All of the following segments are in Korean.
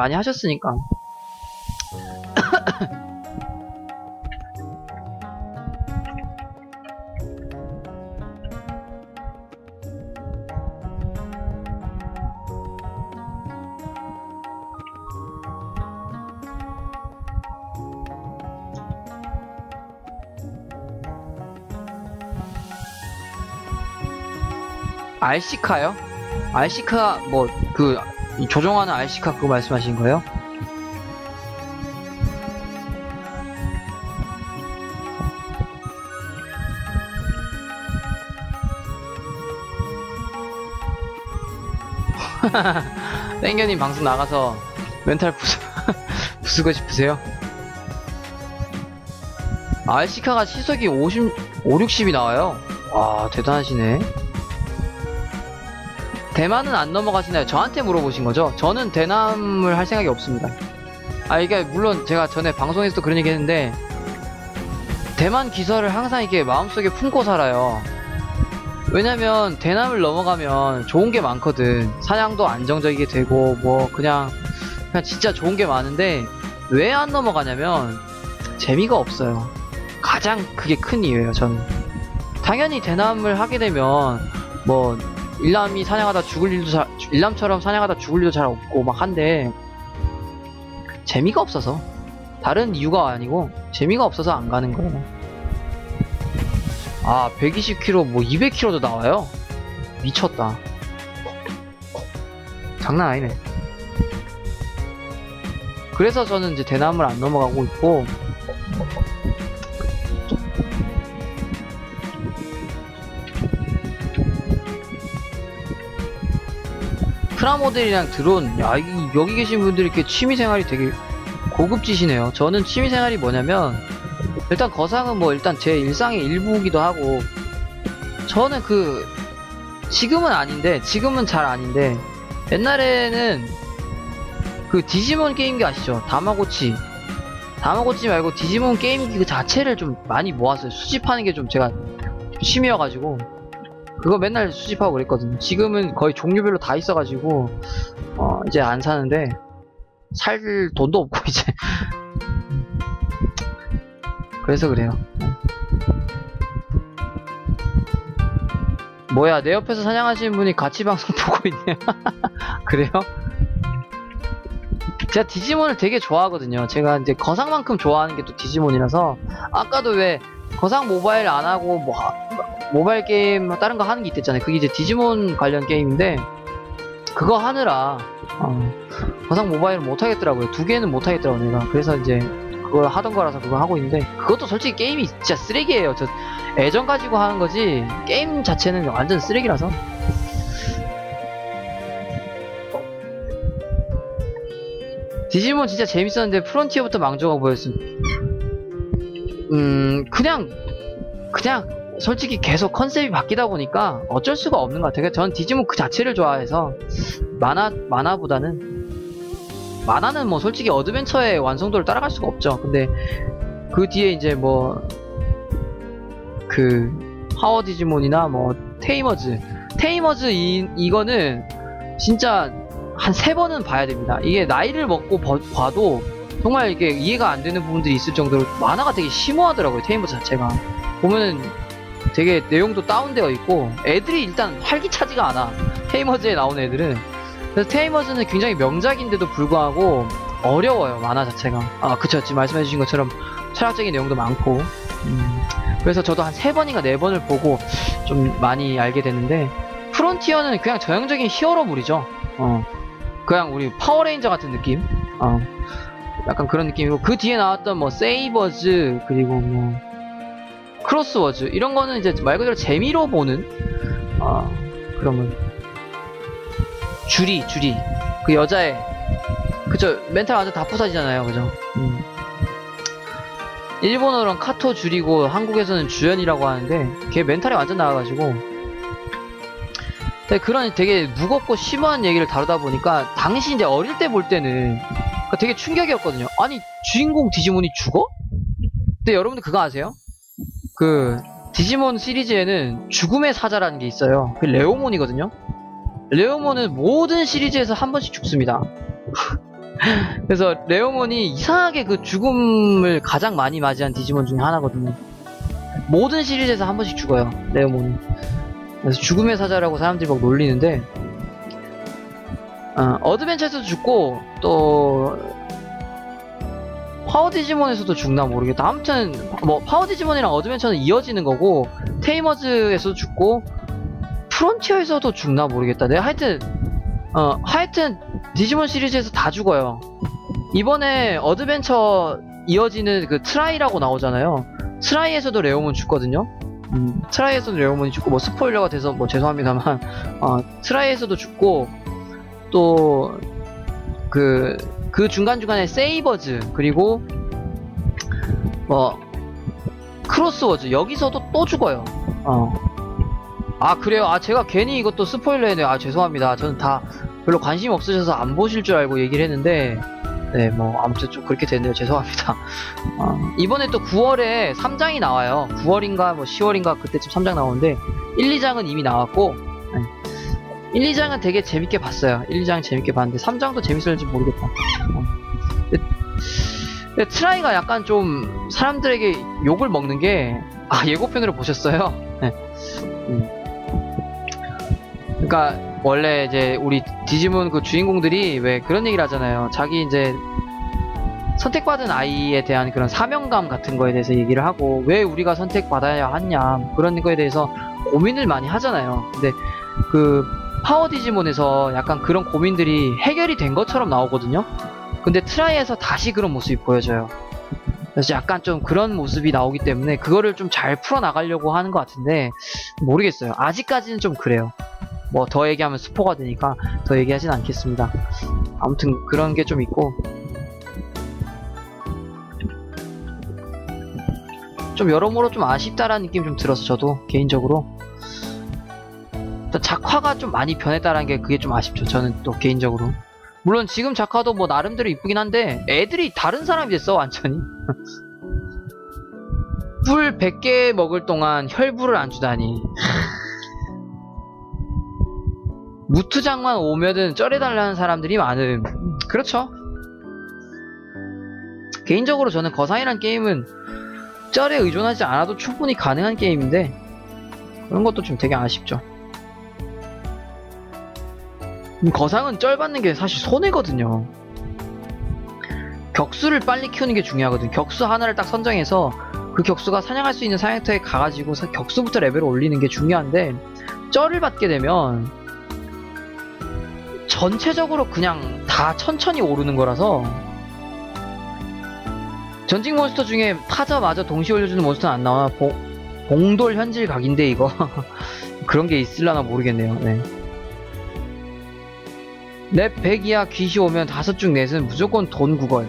많이 하셨으니까. RC카요? RC카 뭐 그 조종하는 RC카 그거 말씀하신 거예요? 땡겨님 방송 나가서 멘탈 부수, 부수고 싶으세요? RC카가 시속이 50, 5, 60이 나와요. 와, 대단하시네. 대만은 안 넘어가시나요? 저한테 물어보신 거죠? 저는 대남을 할 생각이 없습니다. 아, 이게 물론 제가 전에 방송에서도 그런 얘기 했는데, 대만 기설을 항상 이렇게 마음속에 품고 살아요. 왜냐면 대남을 넘어가면 좋은 게 많거든. 사냥도 안정적이게 되고, 뭐, 그냥, 그냥 진짜 좋은 게 많은데, 왜 안 넘어가냐면, 재미가 없어요. 가장 그게 큰 이유예요, 저는. 당연히 대남을 하게 되면, 뭐, 일남이 사냥하다 죽을 일도 잘, 일남처럼 사냥하다 죽을 일도 잘 없고 막 한데 재미가 없어서 다른 이유가 아니고 재미가 없어서 안 가는 거예요. 아 120km 뭐 200km도 나와요? 미쳤다. 장난 아니네. 그래서 저는 이제 대남을 안 넘어가고 있고 프라모델이랑 드론, 야, 이, 여기 계신 분들이 이렇게 취미생활이 되게 고급지시네요. 저는 취미생활이 뭐냐면, 일단 거상은 뭐 일단 제 일상의 일부이기도 하고, 저는 그, 지금은 아닌데, 지금은 잘 아닌데, 옛날에는 그 디지몬 게임기 아시죠? 다마고치. 다마고치 말고 디지몬 게임기 그 자체를 좀 많이 모았어요. 수집하는 게 좀 제가 취미여가지고. 그거 맨날 수집하고 그랬거든요. 지금은 거의 종류별로 다 있어가지고 어, 이제 안 사는데 살 돈도 없고 이제 그래서 그래요. 뭐야 내 옆에서 사냥하시는 분이 같이 방송 보고 있네요. 그래요? 제가 디지몬을 되게 좋아하거든요. 제가 이제 거상만큼 좋아하는 게 또 디지몬이라서 아까도 왜 거상 모바일 안 하고 뭐 모바일 게임 뭐 다른 거 하는 게 있댔잖아요. 그게 이제 디지몬 관련 게임인데 그거 하느라 어, 거상 모바일을 못 하겠더라고요. 두 개는 못 하겠더라고요. 내가. 그래서 이제 그걸 하던 거라서 그거 하고 있는데 그것도 솔직히 게임이 진짜 쓰레기예요. 저 애정 가지고 하는 거지 게임 자체는 완전 쓰레기라서. 디지몬 진짜 재밌었는데 프론티어부터 망조가 보였음. 음 그냥 그냥 솔직히 계속 컨셉이 바뀌다 보니까 어쩔 수가 없는 것 같아요. 전 디지몬 그 자체를 좋아해서 만화 만화보다는 만화는 뭐 솔직히 어드벤처의 완성도를 따라갈 수가 없죠. 근데 그 뒤에 이제 뭐 그 파워 디지몬이나 뭐 테이머즈 테이머즈 이 이거는 진짜 한 세 번은 봐야 됩니다. 이게 나이를 먹고 버- 봐도 정말 이게 이해가 안 되는 부분들이 있을 정도로 만화가 되게 심오하더라고요. 테이머즈 자체가 보면은 되게 내용도 다운되어 있고 애들이 일단 활기차지가 않아. 테이머즈에 나온 애들은. 그래서 테이머즈는 굉장히 명작인데도 불구하고 어려워요 만화 자체가. 아 그쵸. 지금 말씀해주신 것처럼 철학적인 내용도 많고. 음, 그래서 저도 한 세 번인가 네 번을 보고 좀 많이 알게 됐는데 프론티어는 그냥 전형적인 히어로물이죠. 어. 그냥 우리 파워레인저 같은 느낌? 어. 약간 그런 느낌이고 그 뒤에 나왔던 뭐 세이버즈 그리고 뭐 크로스워즈. 이런 거는 이제 말 그대로 재미로 보는 아 그러면 주리 주리 그 여자애 그쵸 멘탈 완전 다 부서지잖아요. 그죠? 음. 일본어로는 카토 줄이고 한국에서는 주연이라고 하는데 걔 멘탈이 완전 나와가지고. 그런 되게 무겁고 심오한 얘기를 다루다 보니까 당시 이제 어릴 때 볼 때는 그러니까 되게 충격이었거든요. 아니 주인공 디지몬이 죽어? 근데 여러분들 그거 아세요? 그 디지몬 시리즈에는 죽음의 사자라는 게 있어요. 그 레오몬이거든요. 레오몬은 모든 시리즈에서 한 번씩 죽습니다. 그래서 레오몬이 이상하게 그 죽음을 가장 많이 맞이한 디지몬 중에 하나거든요. 모든 시리즈에서 한 번씩 죽어요, 레오몬이. 그래서 죽음의 사자라고 사람들이 막 놀리는데, 어, 어드벤처에서도 죽고, 또, 파워 디지몬에서도 죽나 모르겠다. 아무튼, 뭐, 파워 디지몬이랑 어드벤처는 이어지는 거고, 테이머즈에서도 죽고, 프론티어에서도 죽나 모르겠다. 내가 하여튼, 어, 하여튼, 디지몬 시리즈에서 다 죽어요. 이번에 어드벤처 이어지는 그 트라이라고 나오잖아요. 트라이에서도 레오몬 죽거든요. 음, 트라이에서도 레오몬이 죽고, 뭐 스포일러가 돼서 뭐 죄송합니다만, 어, 트라이에서도 죽고, 또, 그, 그 중간중간에 세이버즈, 그리고, 뭐, 크로스워즈, 여기서도 또 죽어요. 어. 아, 그래요? 아, 제가 괜히 이것도 스포일러 했네요. 아, 죄송합니다. 저는 다 별로 관심 없으셔서 안 보실 줄 알고 얘기를 했는데, 네, 뭐, 아무튼 좀 그렇게 됐네요. 죄송합니다. 어, 이번에 또 9월에 3장이 나와요. 9월인가, 뭐, 10월인가, 그때쯤 3장 나오는데, 1, 2장은 이미 나왔고, 네. 1, 2장은 되게 재밌게 봤어요. 1, 2장 재밌게 봤는데, 3장도 재밌을지 모르겠다. 어. 근데, 근데 트라이가 약간 좀 사람들에게 욕을 먹는 게, 아, 예고편으로 보셨어요? 네. 음. 그러니까 원래 이제 우리 디지몬 그 주인공들이 왜 그런 얘기를 하잖아요. 자기 이제 선택받은 아이에 대한 그런 사명감 같은 거에 대해서 얘기를 하고 왜 우리가 선택받아야 하냐 그런 거에 대해서 고민을 많이 하잖아요. 근데 그 파워 디지몬에서 약간 그런 고민들이 해결이 된 것처럼 나오거든요. 근데 트라이에서 다시 그런 모습이 보여져요. 그래서 약간 좀 그런 모습이 나오기 때문에 그거를 좀 잘 풀어나가려고 하는 것 같은데 모르겠어요. 아직까지는 좀 그래요. 뭐 더 얘기하면 스포가 되니까 더 얘기하진 않겠습니다. 아무튼 그런 게 좀 있고 좀 여러모로 좀 아쉽다라는 느낌이 좀 들어서 저도 개인적으로 작화가 좀 많이 변했다라는 게 그게 좀 아쉽죠. 저는 또 개인적으로 물론 지금 작화도 뭐 나름대로 이쁘긴 한데 애들이 다른 사람이 됐어 완전히 뿔 100개 먹을 동안 혈부를 안 주다니 무투장만 오면은 쩔해달라는 사람들이 많음. 그렇죠. 개인적으로 저는 거상이란 게임은 쩔에 의존하지 않아도 충분히 가능한 게임인데 그런 것도 좀 되게 아쉽죠. 음, 거상은 쩔 받는 게 사실 손해거든요. 격수를 빨리 키우는 게 중요하거든. 격수 하나를 딱 선정해서 그 격수가 사냥할 수 있는 사냥터에 가가지고 사- 격수부터 레벨을 올리는 게 중요한데 쩔을 받게 되면 전체적으로 그냥 다 천천히 오르는 거라서 전직 몬스터 중에 타자마자 동시에 올려주는 몬스터는 안 나와 봉, 봉돌 현질 각인데 이거 그런 게 있을라나 모르겠네요 네. 랩 100 이하 귀시 오면 다섯 중 넷은 무조건 돈 구걸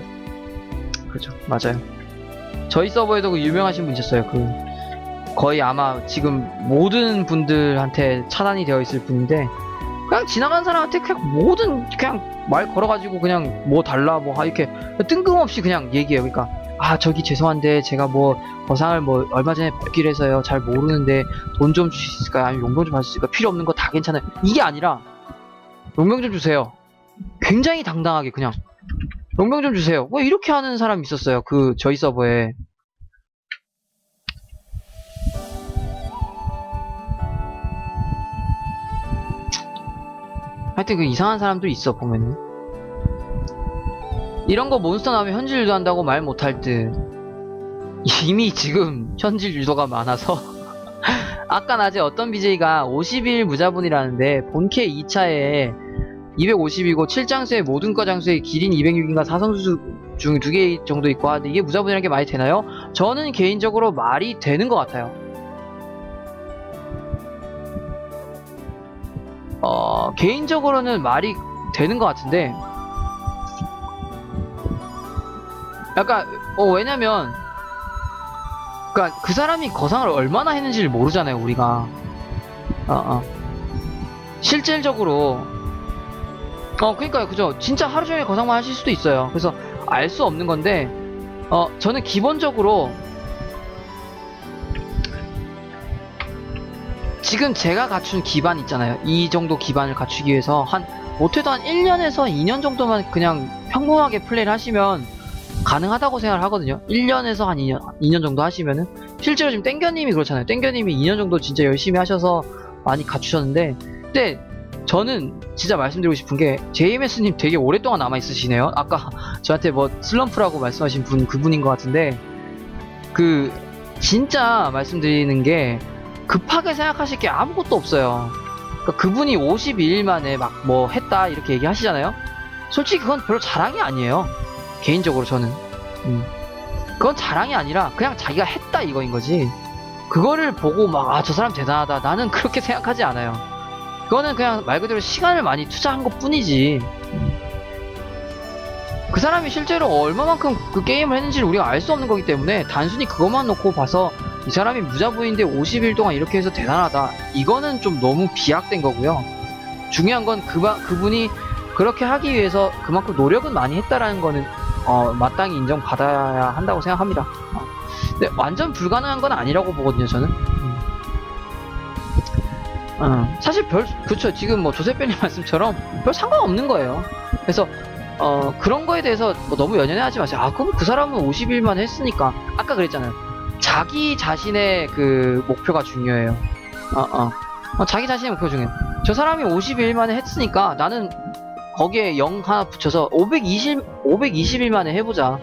그렇죠 맞아요 저희 서버에도 그 유명하신 분 있었어요 그 거의 아마 지금 모든 분들한테 차단이 되어 있을 분인데 그냥 지나간 사람한테 그냥 모든 그냥 말 걸어가지고 그냥 뭐 달라 뭐 하- 이렇게 뜬금없이 그냥 얘기해요. 그러니까 아 저기 죄송한데 제가 뭐 거상을 뭐 얼마 전에 받기로 해서요 잘 모르는데 돈 좀 주실 수 있을까요? 아니면 용병 좀 받을 수 있을까요? 필요 없는 거 다 괜찮아요. 이게 아니라 용병 좀 주세요. 굉장히 당당하게 그냥 용병 좀 주세요. 뭐 이렇게 하는 사람이 있었어요. 그 저희 서버에 하여튼 그 이상한 사람들이 있어 보면은 이런 거 몬스터 나오면 현질 유도한다고 말 못할 듯 이미 지금 현질 유도가 많아서 아까 낮에 어떤 BJ가 50일 무자본이라는데 본캐 2차에 250이고 7장수의 모든 거 장수의 기린 206인가 사성수 중 두 개 정도 있고 하는데 이게 무자본이라는 게 말이 되나요? 저는 개인적으로 말이 되는 것 같아요 어, 개인적으로는 말이 되는 것 같은데, 약간, 어, 왜냐면, 그니까 그 사람이 거상을 얼마나 했는지를 모르잖아요, 우리가. 어, 어. 실질적으로, 어, 그니까요, 그죠. 진짜 하루 종일 거상만 하실 수도 있어요. 그래서 알 수 없는 건데, 어, 저는 기본적으로, 지금 제가 갖춘 기반 있잖아요. 이 정도 기반을 갖추기 위해서 한 못해도 한 1년에서 2년 정도만 그냥 평범하게 플레이를 하시면 가능하다고 생각을 하거든요. 1년에서 한 2년, 2년 정도 하시면은 실제로 지금 땡겨님이 그렇잖아요. 땡겨님이 2년 정도 진짜 열심히 하셔서 많이 갖추셨는데 근데 저는 진짜 말씀드리고 싶은 게 JMS님 되게 오랫동안 남아 있으시네요. 아까 저한테 뭐 슬럼프라고 말씀하신 분 그분인 것 같은데 그 진짜 말씀드리는 게 급하게 생각하실 게 아무것도 없어요. 그러니까 그분이 52일 만에 막 뭐 했다 이렇게 얘기하시잖아요. 솔직히 그건 별로 자랑이 아니에요. 개인적으로 저는. 음. 그건 자랑이 아니라 그냥 자기가 했다 이거인 거지. 그거를 보고 막 아 저 사람 대단하다 나는 그렇게 생각하지 않아요. 그거는 그냥 말 그대로 시간을 많이 투자한 것 뿐이지. 음. 그 사람이 실제로 얼마만큼 그 게임을 했는지를 우리가 알 수 없는 거기 때문에 단순히 그것만 놓고 봐서 이 사람이 무자부인데 50일 동안 이렇게 해서 대단하다. 이거는 좀 너무 비약된 거고요. 중요한 건 그바, 그분이 그렇게 하기 위해서 그만큼 노력은 많이 했다라는 거는 어, 마땅히 인정받아야 한다고 생각합니다. 어. 근데 완전 불가능한 건 아니라고 보거든요, 저는. 음. 어, 사실 별, 그쵸. 지금 뭐 조세배님 말씀처럼 별 상관없는 거예요. 그래서, 어, 그런 거에 대해서 뭐 너무 연연해 하지 마세요. 아, 그럼 그 사람은 50일만 했으니까. 아까 그랬잖아요. 자기 자신의 그 목표가 중요해요. 어, 어. 어, 자기 자신의 목표 중요해요. 저 사람이 50일 만에 했으니까 나는 거기에 0 하나 붙여서 520, 520일 만에 해보자.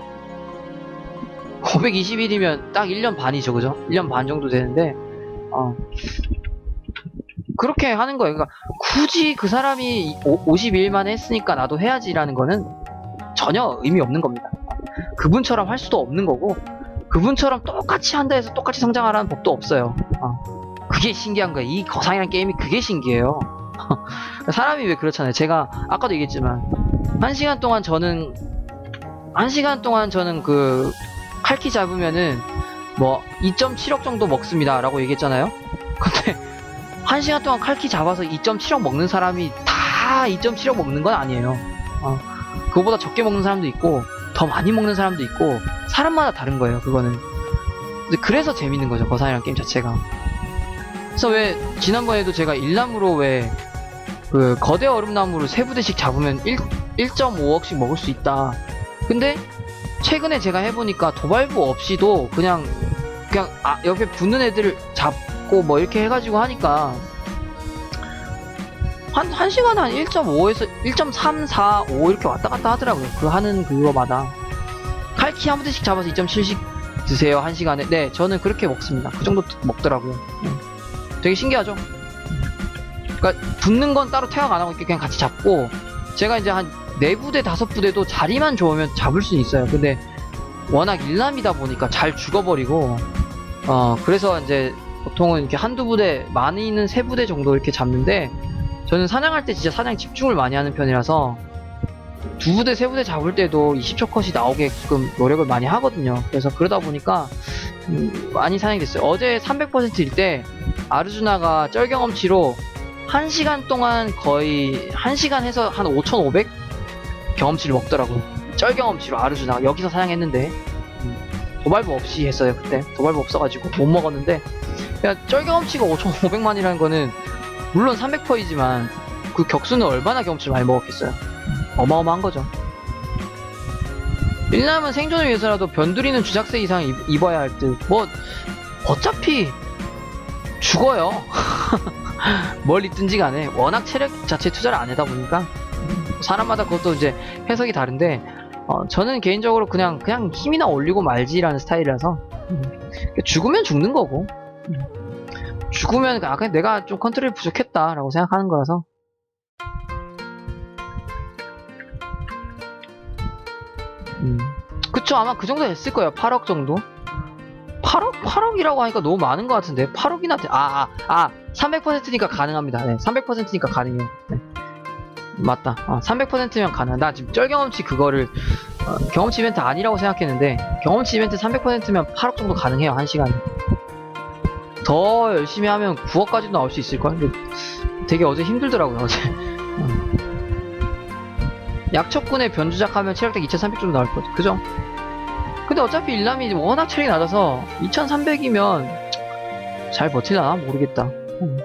520일이면 딱 1년 반이죠, 그죠? 1년 반 정도 되는데, 어. 그렇게 하는 거예요. 그러니까 굳이 그 사람이 50일 만에 했으니까 나도 해야지라는 거는 전혀 의미 없는 겁니다. 그분처럼 할 수도 없는 거고, 그분처럼 똑같이 한다 해서 똑같이 성장하라는 법도 없어요. 어. 그게 신기한 거예요. 이 거상이라는 게임이 그게 신기해요. 사람이 왜 그렇잖아요. 제가 아까도 얘기했지만 한 시간 동안 저는 한 시간 동안 저는 그 칼키 잡으면은 뭐 2.7억 정도 먹습니다라고 얘기했잖아요. 근데 한 시간 동안 칼키 잡아서 2.7억 먹는 사람이 다 2.7억 먹는 건 아니에요. 어, 그거보다 적게 먹는 사람도 있고 더 많이 먹는 사람도 있고 사람마다 다른 거예요. 그거는. 그래서 재밌는 거죠. 거상이라는 게임 자체가. 그래서 왜 지난번에도 제가 일남으로 왜 그 거대 얼음나무를 세 부대씩 잡으면 1, 1.5억씩 먹을 수 있다. 근데 최근에 제가 해보니까 도발부 없이도 그냥 그냥 아, 옆에 붙는 애들을 잡 고 뭐 이렇게 해가지고 하니까 한, 한 시간에 한 1.5에서 1.3, 4, 5 이렇게 왔다 갔다 하더라고요. 그 하는 그거마다. 칼키 한 부대씩 잡아서 2.7씩 드세요. 한 시간에. 네, 저는 그렇게 먹습니다. 그 정도 먹더라고요. 네. 되게 신기하죠? 그러니까 붙는 건 따로 퇴각 안 하고 이렇게 그냥 같이 잡고 제가 이제 한 네 부대 다섯 부대도 자리만 좋으면 잡을 수는 있어요. 근데 워낙 일남이다 보니까 잘 죽어버리고 어 그래서 이제 보통은 이렇게 한두 부대 많이 있는 세 부대 정도 이렇게 잡는데 저는 사냥할 때 진짜 사냥 집중을 많이 하는 편이라서 두 부대 세 부대 잡을 때도 20초 컷이 나오게끔 노력을 많이 하거든요. 그래서 그러다 보니까 음, 많이 사냥이 됐어요. 어제 300%일 때 아르주나가 쩔경험치로 1시간 동안 거의 1시간 해서 한 5,500 경험치를 먹더라고요. 쩔경험치로 아르주나 여기서 사냥했는데 음, 도발부 없이 했어요 그때 도발부 없어가지고 못 먹었는데 그냥 쩔경험치가 5,500만이라는 거는 물론 300%이지만 그 격수는 얼마나 경험치를 많이 먹었겠어요. 어마어마한 거죠. 일남은 생존을 위해서라도 변두리는 주작새 이상 입, 입어야 할 듯. 뭐 어차피 죽어요. 뭘 입든지 간에 워낙 체력 자체 투자를 안 하다 보니까 사람마다 그것도 이제 해석이 다른데 어, 저는 개인적으로 그냥 그냥 힘이나 올리고 말지라는 스타일이라서 음, 죽으면 죽는 거고 음, 죽으면 아 그냥 내가 좀 컨트롤이 부족했다라고 생각하는 거라서. 음, 그쵸 아마 그 정도 됐을 거예요. 8억 정도. 8억? 8억이라고 하니까 너무 많은 것 같은데? 8억이나 돼. 아, 아, 아 300%니까 가능합니다. 네 300%니까 가능해요. 네. 맞다. 어, 300%면 가능 나 지금 쩔경험치 그거를 어, 경험치 이벤트 아니라고 생각했는데 경험치 이벤트 300%면 8억 정도 가능해요 1시간에 더 열심히 하면 9억까지도 나올 수 있을걸? 근데 되게 어제 힘들더라고요, 어제. 어. 약척군에 변주작 하면 체력대 2300 정도 나올 거지, 그죠? 근데 어차피 일람이 워낙 체력이 낮아서 2300이면 잘 버티려나? 모르겠다. 음.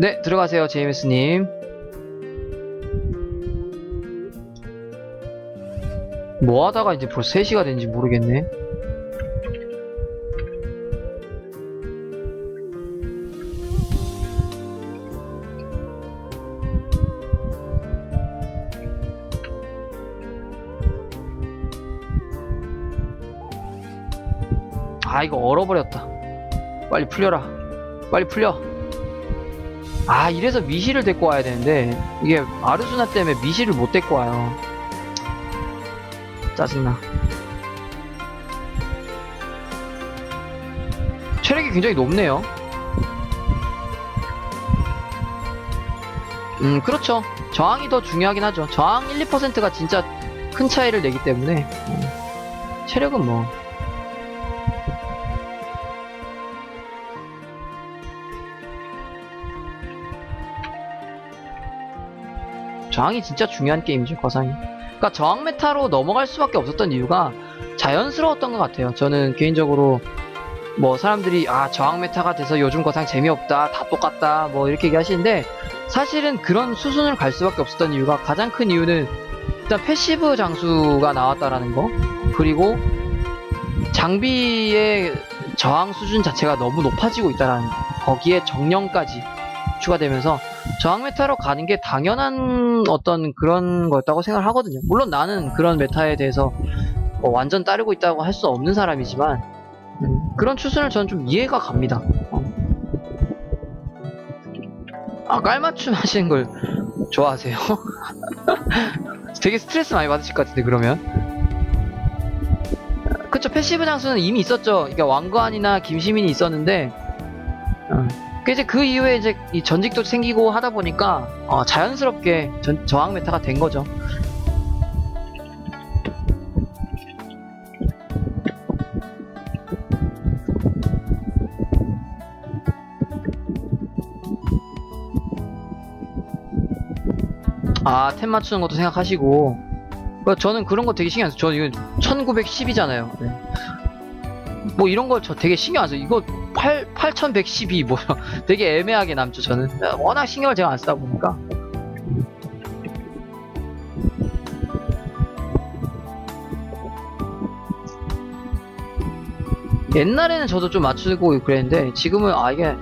네, 들어가세요, 제임스님. 뭐 하다가 이제 벌써 3시가 된지 모르겠네. 아, 이거 얼어버렸다. 빨리 풀려라. 빨리 풀려. 아, 이래서 미시를 데리고 와야 되는데, 이게 아르수나 때문에 미시를 못 데리고 와요. 짜증나. 체력이 굉장히 높네요. 음, 그렇죠. 저항이 더 중요하긴 하죠. 저항 1, 2%가 진짜 큰 차이를 내기 때문에. 음, 체력은 뭐. 저항이 진짜 중요한 게임이죠, 거상이. 그러니까 저항 메타로 넘어갈 수밖에 없었던 이유가 자연스러웠던 것 같아요. 저는 개인적으로 뭐 사람들이 아 저항 메타가 돼서 요즘 거상 재미없다, 다 똑같다, 뭐 이렇게 얘기하시는데 사실은 그런 수순을 갈 수밖에 없었던 이유가 가장 큰 이유는 일단 패시브 장수가 나왔다라는 거 그리고 장비의 저항 수준 자체가 너무 높아지고 있다라는 거 거기에 정령까지 추가되면서 저항 메타로 가는 게 당연한 어떤 그런 거였다고 생각을 하거든요. 물론 나는 그런 메타에 대해서 뭐 완전 따르고 있다고 할 수 없는 사람이지만 음, 그런 추순을 저는 좀 이해가 갑니다. 어. 아 깔맞춤 하시는 걸 좋아하세요? 되게 스트레스 많이 받으실 것 같은데 그러면 그쵸 패시브 장수는 이미 있었죠. 그러니까 왕관이나 김시민이 있었는데 이제 그 이후에 이제 이 전직도 생기고 하다 보니까 어, 자연스럽게 전- 저항 메타가 된 거죠. 아, 템 맞추는 것도 생각하시고. 그 저는 그런 거 되게 신경 안 써요. 저 이거 1910이잖아요. 뭐 이런 거저 되게 신경 안 써요. 이거 8, 8112, 뭐, 되게 애매하게 남죠, 저는. 워낙 신경을 제가 안 쓰다 보니까. 옛날에는 저도 좀 맞추고 그랬는데, 지금은, 아, 이게,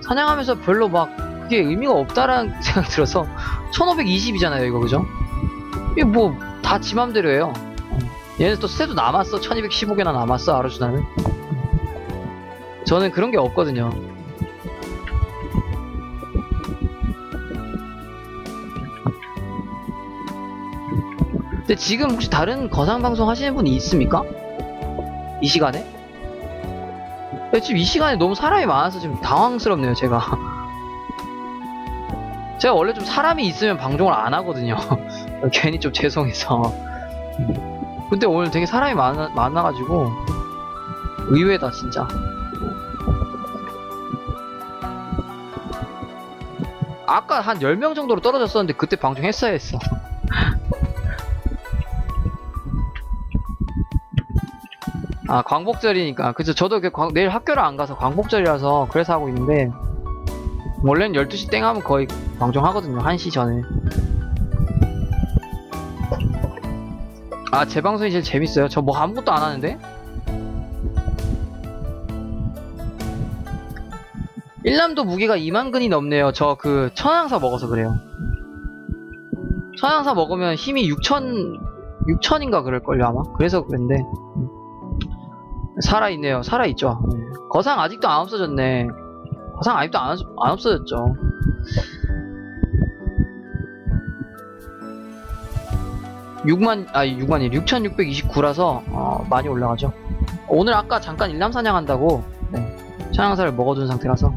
사냥하면서 별로 막, 그게 의미가 없다라는 생각 들어서, 1520이잖아요, 이거, 그죠? 이게 뭐, 다 지 맘대로 해요. 얘는 또 세도 남았어. 1215개나 남았어, 아르주나는. 저는 그런 게 없거든요. 근데 지금 혹시 다른 거상 방송 하시는 분이 있습니까? 이 시간에? 지금 이 시간에 너무 사람이 많아서 지금 당황스럽네요, 제가. 제가 원래 좀 사람이 있으면 방송을 안 하거든요. 괜히 좀 죄송해서. 근데 오늘 되게 사람이 많아, 많아가지고, 의외다, 진짜. 아까 한 10명 정도로 떨어졌었는데 그때 방송했어야 했어. 아, 광복절이니까. 그죠. 저도 그 광- 내일 학교를 안 가서 광복절이라서 그래서 하고 있는데, 원래는 12시 땡 하면 거의 방송하거든요. 1시 전에. 아, 제 방송이 제일 재밌어요. 저 뭐 아무것도 안 하는데? 일남도 무게가 2만 근이 넘네요. 저 그 천황사 먹어서 그래요. 천황사 먹으면 힘이 6천 6천인가 그럴걸요 아마. 그래서 음. 살아있네요. 살아있죠. 네. 거상 아직도 안 없어졌네. 거상 아직도 안, 없- 안 없어졌죠. 육만 아니 6만이 6,629라서 어, 많이 올라가죠. 오늘 아까 잠깐 일남 사냥한다고 네, 천황사를 먹어둔 상태라서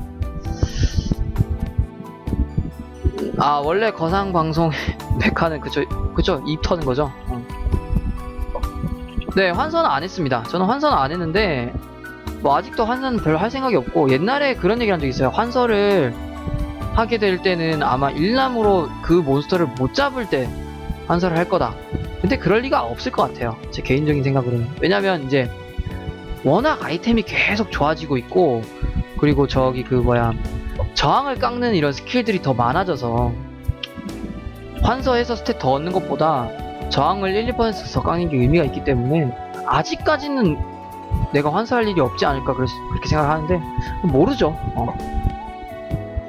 아 원래 거상 방송 메카는 그쵸 그쵸 입 터는 거죠. 어. 네 환선은 안 했습니다. 저는 환선은 안 했는데 뭐 아직도 환선 별로 할 생각이 없고 옛날에 그런 얘기 한적 있어요. 환설을 하게 될 때는 아마 일남으로 그 몬스터를 못 잡을 때 환설을 할 거다. 근데 그럴 리가 없을 것 같아요. 제 개인적인 생각으로는. 왜냐면 이제 워낙 아이템이 계속 좋아지고 있고 그리고 저기 그 뭐야 저항을 깎는 이런 스킬들이 더 많아져서 환서에서 스탯 더 얻는 것보다 저항을 1, 2%더 깎는 게 의미가 있기 때문에 아직까지는 내가 환수할 일이 없지 않을까 그렇게 생각하는데 모르죠. 어.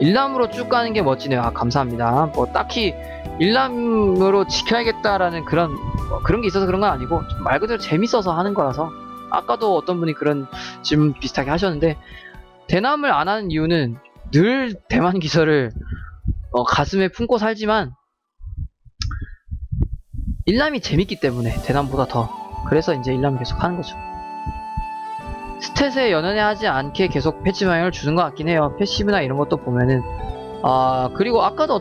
일남으로 쭉 가는 게 멋지네요. 아 감사합니다. 뭐 딱히 일남으로 지켜야겠다라는 그런 뭐 그런 게 있어서 그런 건 아니고 좀말 그대로 재밌어서 하는 거라서 아까도 어떤 분이 그런 질문 비슷하게 하셨는데 대남을 안 하는 이유는 늘 대만 기설을 어, 가슴에 품고 살지만 일남이 재밌기 때문에 대남보다 더 그래서 이제 일남을 계속 하는 거죠. 스탯에 연연해하지 않게 계속 패치 방향을 주는 것 같긴 해요. 패시브나 이런 것도 보면은 아 그리고 아까도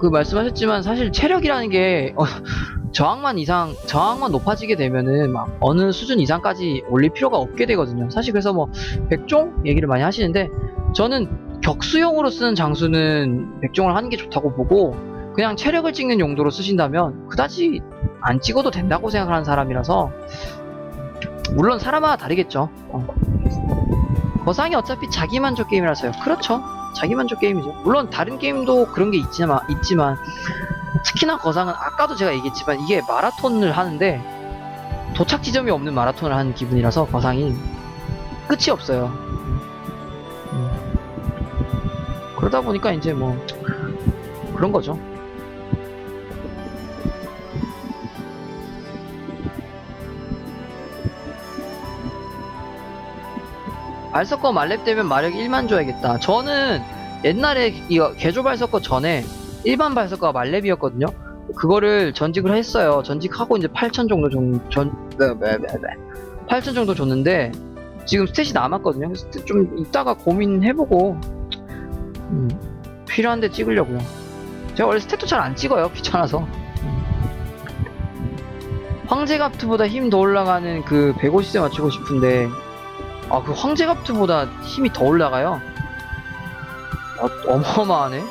그 말씀하셨지만 사실 체력이라는 게 어, 저항만 이상 저항만 높아지게 되면은 막 어느 수준 이상까지 올릴 필요가 없게 되거든요. 사실 그래서 뭐 백종 얘기를 많이 하시는데 저는 격수용으로 쓰는 장수는 백종을 하는 게 좋다고 보고 그냥 체력을 찍는 용도로 쓰신다면 그다지 안 찍어도 된다고 생각하는 사람이라서 물론 사람마다 다르겠죠. 어. 거상이 어차피 자기만족 게임이라서요. 그렇죠. 자기만족 게임이죠. 물론 다른 게임도 그런 게 있지만, 있지만 특히나 거상은 아까도 제가 얘기했지만 이게 마라톤을 하는데 도착 지점이 없는 마라톤을 하는 기분이라서 거상이 끝이 없어요. 그러다 보니까 이제 뭐 그런 거죠. 발석거 말렙 되면 마력 1만 줘야겠다. 저는 옛날에 이거 개조 발석거 전에 일반 발석거가 말렙이었거든요. 그거를 전직을 했어요. 전직하고 이제 8천 정도 전, 전, 네. 8천 정도 줬는데 지금 스탯이 남았거든요. 그래서 좀 이따가 고민해보고 음, 필요한데 찍으려고요. 제가 원래 스탯도 잘 안 찍어요. 귀찮아서. 음. 황제갑트보다 힘 더 올라가는 그 150세 맞추고 싶은데 아, 그 황제갑트보다 힘이 더 올라가요? 어, 어마어마하네?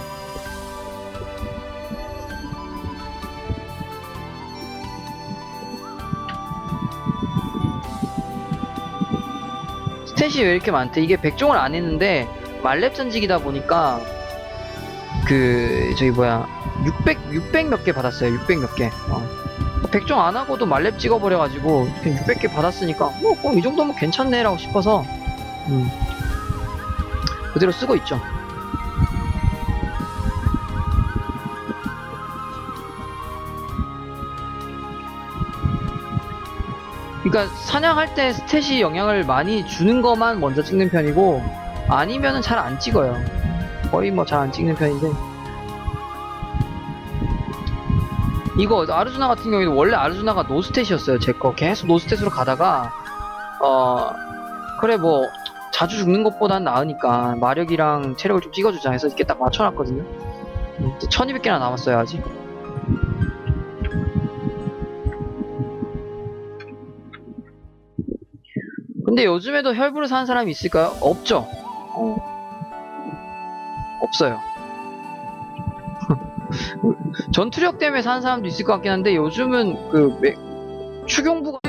스탯이 왜 이렇게 많대? 이게 백종을 안 했는데, 말렙 전직이다 보니까, 그, 저기 뭐야, 600, 600 몇 개 받았어요. 600 몇 개. 어. 백종 안 하고도 말렙 찍어버려가지고 600개 받았으니까 뭐, 어, 이 정도면 괜찮네라고 싶어서 음, 그대로 쓰고 있죠. 그러니까 사냥할 때 스탯이 영향을 많이 주는 것만 먼저 찍는 편이고 아니면은 잘 안 찍어요. 거의 뭐 잘 안 찍는 편인데. 이거 아르주나 같은 경우에는 원래 아르주나가 노스탯이었어요 제 거. 계속 노스탯으로 가다가 어 그래 뭐 자주 죽는 것보단 나으니까 마력이랑 체력을 좀 찍어주자 해서 이렇게 딱 맞춰놨거든요. 음, 1200개나 남았어요 아직. 근데 요즘에도 혈부를 사는 사람이 있을까요? 없죠 어. 없어요 전투력 때문에 사는 사람도 있을 것 같긴 한데 요즘은 그 매- 추경부가